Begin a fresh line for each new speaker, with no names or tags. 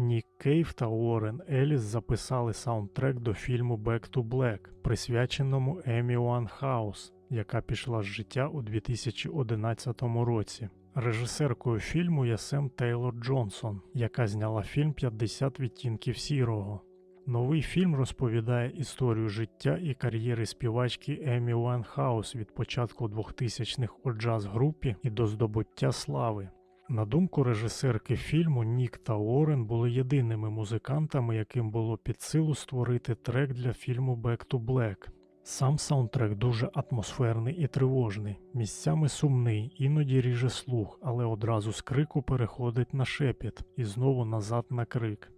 Нік Кейв та Уоррен Еліс записали саундтрек до фільму Back to Black, присвяченому Емі Уанхаус, яка пішла з життя у 2011 році. Режисеркою фільму є Сем Тейлор Джонсон, яка зняла фільм «50 відтінків сірого. Новий фільм розповідає історію життя і кар'єри співачки Емі Уайнхаус від початку 2000-х у джаз-групі і до здобуття слави. На думку режисерки фільму, Нік та Уоррен були єдиними музикантами, яким було під силу створити трек для фільму Back to Black. Сам саундтрек дуже атмосферний і тривожний, місцями сумний, іноді ріже слух, але одразу з крику переходить на шепіт і знову назад на крик.